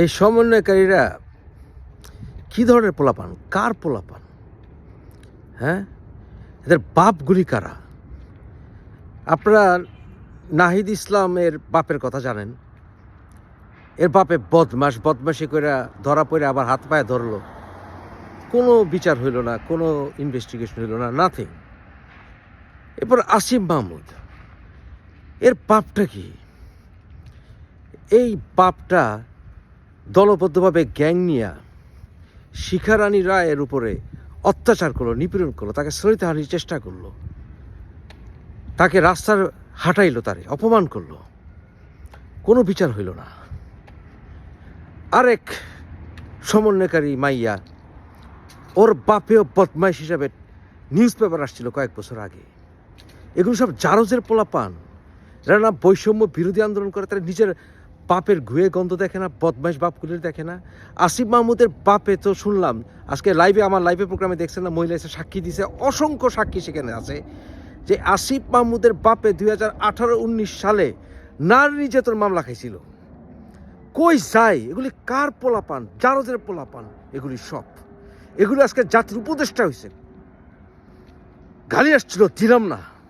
এই সমন্বয়কারীরা কি ধরনের পোলাপান? কার পোলাপান? হ্যাঁ? এদের বাপগুলি কারা? আপনারা নাহিদ ইসলামের বাপের কথা জানেন। এর বাপে বদমাস, বদমাসি করে ধরা পড়ে আবার হাত পায়ে ধরলো। কোনো বিচার হইল না, কোনো ইনভেস্টিগেশন হইল না নাথিং এরপর আসিম মাহমুদ। এর পাপটা কি? এই পাপটা দলবদ্ধভাবে গ্যাং নিয়া শিখারানী রায়ের উপরে অত্যাচার করল, নিপীড়ন করল, তাকে শ্রমিতাহানির চেষ্টা করল। তাকে রাস্তার হাঁটাইলো তারে, অপমান করল। কোনো বিচার হইল না। আরেক সমন্বয়কারী মাইয়া, ওর বাপেও বদমাইশ হিসাবে নিউজ পেপার আসছিল কয়েক বছর আগে। এগুলো সব জারজের পোলা পান এরা না বৈষম্য বিরোধী আন্দোলন করে, তারা নিজের বাপের ঘুয়ে গন্ধ দেখে না, বদমাইশ বাপগুলির দেখে না। আসিফ মাহমুদের বাপে তো শুনলাম, আজকে লাইভে আমার লাইভে প্রোগ্রামে দেখছেন না, মহিলা এসে সাক্ষী দিছে, অসংখ্য সাক্ষী সেখানে আছে। যে আসিফ মাহমুদের বাপে দুই হাজার আঠারো, উনিশ সালে নারী নির্যাতন মামলা খাইছিল। কই যায়? এগুলি কার পোলাপান? জারজের পোলাপান? এগুলি সব। এগুলি আজকে জাতির উপদেষ্টা হয়েছে গালি আসছিল, দিলাম না।